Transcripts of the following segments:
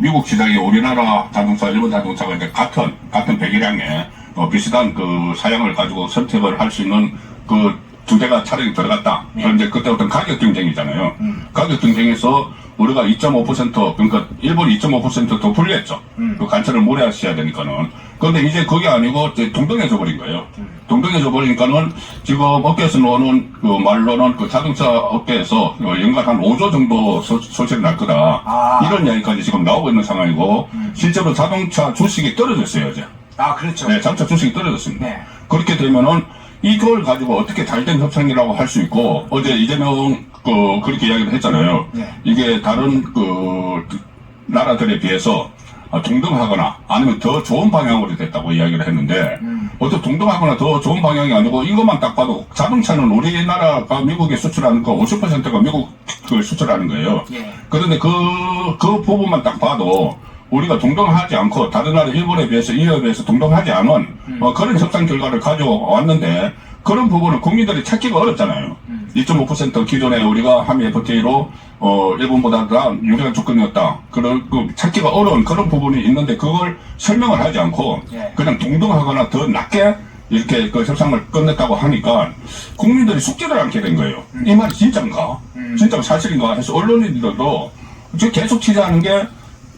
미국 시장에 우리나라 자동차, 일본 자동차가 이제 같은 같은 배기량에 어, 비슷한 그 사양을 가지고 선택을 할 수 있는 그 두 대가 차량이 들어갔다. 그럼 이제 그때 어떤 가격 경쟁이잖아요. 가격 경쟁에서 우리가 2.5% 그러니까 일본 2.5%더 불리했죠. 그 관철을 무례하셔야 되니까는. 그런데 이제 그게 아니고 이제 동등해져 버린 거예요. 동등해져 버리니까는 지금 업계에서 나오는 그 말로는 그 자동차 업계에서 어, 연간 한 5조 정도 소, 소실이 날 거다. 아. 이런 이야기까지 지금 나오고 있는 상황이고 실제로 자동차 주식이 떨어졌어요 어제. 아, 그렇죠. 네, 자동차 주식이 떨어졌습니다. 네. 그렇게 되면은 이걸 가지고 어떻게 잘된 협상이라고 할 수 있고 어제 이재명 그 그렇게 이야기를 했잖아요. 네. 이게 다른 그 나라들에 비해서 아, 동등하거나 아니면 더 좋은 방향으로 됐다고 이야기를 했는데 음. 어떻게 동등하거나 더 좋은 방향이 아니고 이것만 딱 봐도 자동차는 우리나라가 미국에 수출하는 거 50%가 미국 그 수출하는 거예요. 예. 그런데 그, 그 부분만 딱 봐도 우리가 동등하지 않고 다른 나라 일본에 비해서 이에 비해서 동등하지 않은 어, 그런 협상 결과를 가져왔는데 그런 부분은 국민들이 찾기가 어렵잖아요. 2.5% 기존에 우리가 한미 FTA로 어, 일본보다 더 유리한 조건이었다. 그런 그 찾기가 어려운 그런 부분이 있는데 그걸 설명을 하지 않고 예. 그냥 동등하거나 더 낮게 이렇게 그 협상을 끝냈다고 하니까 국민들이 숙지를 않게 된 거예요. 이 말이 진짜인가? 진짜 사실인가? 해서 언론인들도 계속 취재하는 게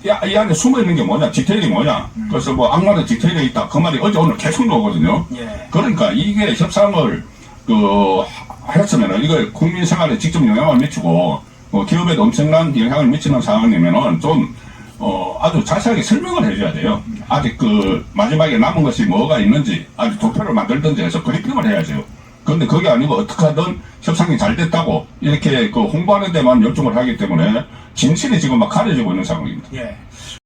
야, 이 안에 숨어 있는 게 뭐냐? 디테일이 뭐냐? 그래서 뭐 악마는 디테일에 있다. 그 말이 어제 오늘 계속 나오거든요. 예. 그러니까 이게 협상을 그 하- 했으면은 이거 국민 생활에 직접 영향을 미치고 어, 기업에도 엄청난 영향을 미치는 상황이면은 좀 어, 아주 자세하게 설명을 해줘야 돼요. 아직 그 마지막에 남은 것이 뭐가 있는지 아직 도표를 만들든지 해서 브리핑을 해야죠. 그런데 그게 아니고 어떻게 하든 협상이 잘 됐다고 이렇게 그 홍보하는 데만 열중을 하기 때문에 진실이 지금 막 가려지고 있는 상황입니다. 예.